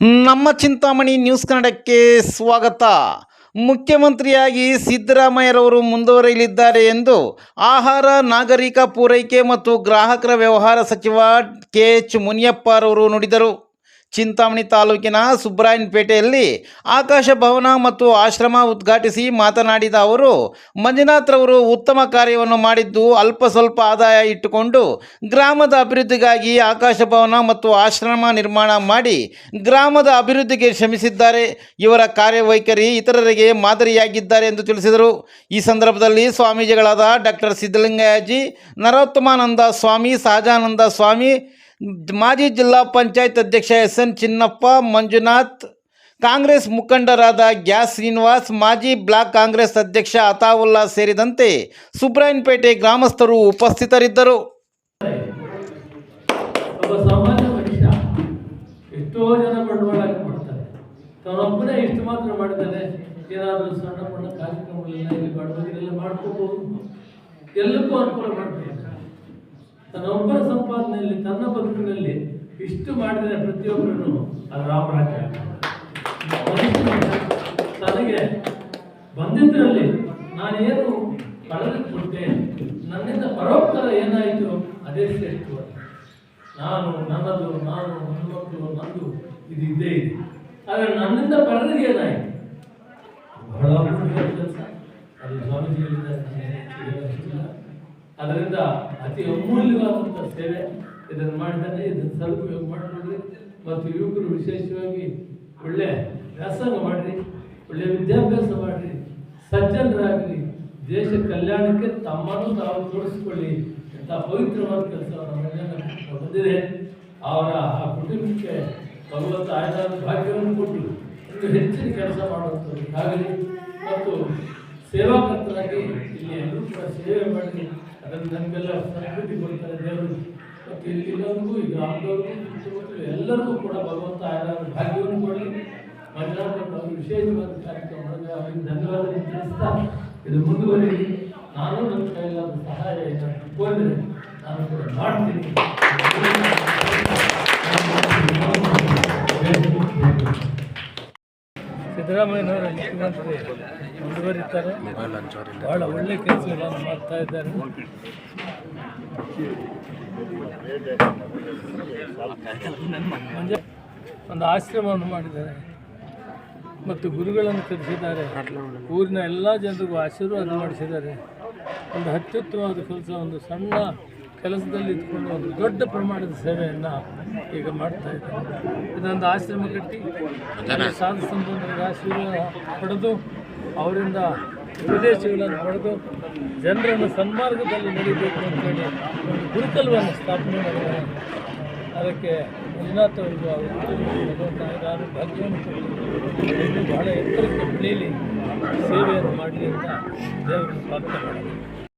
ನಮ್ಮ ಚಿಂತಾಮಣಿ ನ್ಯೂಸ್ ಕನ್ನಡಕ್ಕೆ ಸ್ವಾಗತ. ಮುಖ್ಯಮಂತ್ರಿಯಾಗಿ ಸಿದ್ದರಾಮಯ್ಯರವರು ಮುಂದುವರಿಯಲಿದ್ದಾರೆ ಎಂದು ಆಹಾರ, ನಾಗರಿಕ ಪೂರೈಕೆ ಮತ್ತು ಗ್ರಾಹಕರ ವ್ಯವಹಾರ ಸಚಿವ ಕೆ ಎಚ್ ಮುನಿಯಪ್ಪರವರು ನುಡಿದರು. ಚಿಂತಾಮಣಿ ತಾಲೂಕಿನ ಸುಬ್ರಾಯನ್ಪೇಟೆಯಲ್ಲಿ ಆಕಾಶ ಭವನ ಮತ್ತು ಆಶ್ರಮ ಉದ್ಘಾಟಿಸಿ ಮಾತನಾಡಿದ ಅವರು ಮಂಜುನಾಥ್ರವರು ಉತ್ತಮ ಕಾರ್ಯವನ್ನು ಮಾಡಿದ್ದು ಅಲ್ಪ ಸ್ವಲ್ಪ ಆದಾಯ ಇಟ್ಟುಕೊಂಡು ಗ್ರಾಮದ ಅಭಿವೃದ್ಧಿಗಾಗಿ ಆಕಾಶ ಭವನ ಮತ್ತು ಆಶ್ರಮ ನಿರ್ಮಾಣ ಮಾಡಿ ಗ್ರಾಮದ ಅಭಿವೃದ್ಧಿಗೆ ಶ್ರಮಿಸಿದ್ದಾರೆ. ಇವರ ಕಾರ್ಯವೈಖರಿ ಇತರರಿಗೆ ಮಾದರಿಯಾಗಿದ್ದಾರೆ ಎಂದು ತಿಳಿಸಿದರು. ಈ ಸಂದರ್ಭದಲ್ಲಿ ಸ್ವಾಮೀಜಿಗಳಾದ ಡಾಕ್ಟರ್ ಸಿದ್ದಲಿಂಗಯ್ಯಜಿ ನರೋತ್ತಮಾನಂದ ಸ್ವಾಮಿ, ಸಹಜಾನಂದ ಸ್ವಾಮಿ ಮಾಜಿ ಜಿಲ್ಲಾ ಪಂಚಾಯತ್ ಅಧ್ಯಕ್ಷ ಎಸ್ ಎನ್ ಚಿನ್ನಪ್ಪ, ಮಂಜುನಾಥ್, ಕಾಂಗ್ರೆಸ್ ಮುಖಂಡರಾದ ಗ್ಯಾಸ್ ಶ್ರೀನಿವಾಸ್, ಮಾಜಿ ಬ್ಲಾಕ್ ಕಾಂಗ್ರೆಸ್ ಅಧ್ಯಕ್ಷ ಅತಾವುಲ್ಲಾ ಸೇರಿದಂತೆ ಸುಬ್ರಾಯನ್ಪೇಟೆ ಗ್ರಾಮಸ್ಥರು ಉಪಸ್ಥಿತರಿದ್ದರು. ಎಷ್ಟೋ ಜನ ಬಂಡವಾಳ ಹಾಕಿ ಮಾಡ್ತಾರೆ ತಾನೊಬ್ಬನೇ ಇಷ್ಟು ಮಾತ್ರ ಮಾಡಿದ್ದಾನೆ ಏನಾದರೂ ಸಣ್ಣ ಪುಟ್ಟ ಕಾರ್ಯಕ್ರಮಗಳೆಲ್ಲ ಇಲ್ಲಿ ಬಡವರಿಗೆಲ್ಲ ಮಾಡ್ಕೋಬಹುದು ಎಲ್ಲಕ್ಕೂ ಅನುಕೂಲ ಮಾಡಬೇಕು. ತನ್ನೊಬ್ಬರ ಸಂಪಾದನೆಯಲ್ಲಿ ತನ್ನ ಬದುಕಿನಲ್ಲಿ ಇಷ್ಟು ಮಾಡಿದರೆ ಪ್ರತಿಯೊಬ್ಬರನ್ನು ರಾಮರಾಜ್ಯ ತನಗೆ ಬಂದಿದ್ದರಲ್ಲಿ ನಾನೇನು ಕೊಟ್ಟೆ ನನ್ನಿಂದ ಪರೋಪಕಾರ ಏನಾಯಿತು, ಅದೇ ಶ್ರೇಷ್ಠ. ನಾನು, ನನ್ನದು, ನಾನು, ನನ್ನ ಮಕ್ಕಳು, ನಂದು ಇದು ಇದ್ದೇ ಇದೆ. ಆದರೆ ನನ್ನಿಂದ ಪಡೆದಿಗೆ ಏನಾಯಿತು? ಬಹಳ ಕೆಲಸ. ಅದು ಗೊತ್ತಿಲ್ಲ. ಅದರಿಂದ ಅತಿ ಅಮೂಲ್ಯವಾದಂಥ ಸೇವೆ ಇದನ್ನು ಮಾಡಿದ್ದಾನೆ ಇದನ್ನು ಸದುಪಯೋಗ ಮಾಡಿಕೊಡ್ರಿ ಮತ್ತು ಯುವಕರು ವಿಶೇಷವಾಗಿ ಒಳ್ಳೆ ವ್ಯಾಸಂಗ ಮಾಡಿರಿ, ಒಳ್ಳೆ ವಿದ್ಯಾಭ್ಯಾಸ ಮಾಡಿರಿ ಸಜ್ಜನರಾಗಲಿ ದೇಶ ಕಲ್ಯಾಣಕ್ಕೆ ತಮ್ಮನ್ನು ತಾವು ತೋರಿಸಿಕೊಳ್ಳಿ ಅಂತ ಪವಿತ್ರವಾದ ಕೆಲಸವನ್ನು ಬಂದಿದೆ. ಅವರ ಆ ಕುಟುಂಬಕ್ಕೆ ಭಗವಂತ ಆಯ್ದಾದ ಭಾಗ್ಯವನ್ನು ಕೊಟ್ಟು ಹೆಚ್ಚಿನ ಕೆಲಸ ಮಾಡುವಂಥದ್ದು ಆಗಲಿ ಮತ್ತು ಸೇವಾಕರ್ತರಾಗಿ ಇಲ್ಲಿ ಎಲ್ಲರೂ ಸೇವೆ ಮಾಡಿ ಅದನ್ನು ನನಗೆಲ್ಲ ಸಂಸ್ಕೃತಿ ಕೊಡ್ತಾರೆ ದೇವರು. ಮತ್ತು ಇಲ್ಲಿ ಇಲ್ಲವರಿಗೂ ಈ ಗ್ರಾಮದವ್ರಿಗೂ ಸುತ್ತಮುತ್ತಲು ಎಲ್ಲರಿಗೂ ಕೂಡ ಭಗವಂತ ಆಯ್ದಾದ ಭಾಗ್ಯವನ್ನು ಕೊಡಿ ಮಹಿಳಾ ವಿಶೇಷವಾದ ಕಾರ್ಯಕ್ರಮ ಅವರಿಗೆ ಧನ್ಯವಾದ ತಿಳಿಸ್ತಾ ಇದು ಮುಂದುವರಿ ನಾನು ನನ್ನ ಕೈಲಾದ ಸಹಾಯ ಕೋರಿದರೆ ನಾನು ಕೂಡ ಮಾಡ್ತೀನಿ. ಸಿದ್ದರಾಮಯ್ಯನವರ ಮುಖ್ಯಮಂತ್ರಿ ಮುಂದುವರಿತಾರೆ. ಬಹಳ ಒಳ್ಳೆ ಕೆಲಸಗಳನ್ನು ಮಾಡ್ತಾ ಇದ್ದಾರೆ. ಒಂದು ಆಶ್ರಮವನ್ನು ಮಾಡಿದ್ದಾರೆ ಮತ್ತು ಗುರುಗಳನ್ನು ಕರೆಸಿದ್ದಾರೆ. ಊರಿನ ಎಲ್ಲ ಜನರಿಗೂ ಆಶೀರ್ವಾದ ಮಾಡಿಸಿದ್ದಾರೆ. ಒಂದು ಅತ್ಯುತ್ತಮವಾದ ಕೆಲಸ, ಒಂದು ಸಣ್ಣ ಕೆಲಸದಲ್ಲಿ ಇದ್ಕೊಂಡು ಒಂದು ದೊಡ್ಡ ಪ್ರಮಾಣದ ಸೇವೆಯನ್ನು ಈಗ ಮಾಡ್ತಾ ಇದ್ದಾರೆ. ಇದೊಂದು ಆಶ್ರಮ ಕಟ್ಟಿ ಸಾಧು ಸಂಪನ್ನರಿಗೆ ಆಶೀರ್ವಾದ ಪಡೆದು ಅವರಿಂದ ಉಪದೇಶಗಳನ್ನು ಪಡೆದು ಜನರನ್ನು ಸನ್ಮಾರ್ಗದಲ್ಲಿ ನಡೀಬೇಕು ಅಂತೇಳಿ ಹೇಳಿ ಗುರುಕಲ್ವನ್ನು ಸ್ಥಾಪನೆ ಮಾಡಿದ್ದಾರೆ. ಅದಕ್ಕೆ ಮಂಜುನಾಥ್ ಭಗವಂತ ಭಾಗ್ಯವನ್ನು ಕೊಟ್ಟು ಬಹಳ ಎತ್ತರಕ್ಕೆ ಬೆಳೀಲಿ ಸೇವೆಯನ್ನು ಮಾಡಲಿ ಅಂತ ದೇವರನ್ನು ಪ್ರಾರ್ಥನೆ ಮಾಡಿದೆ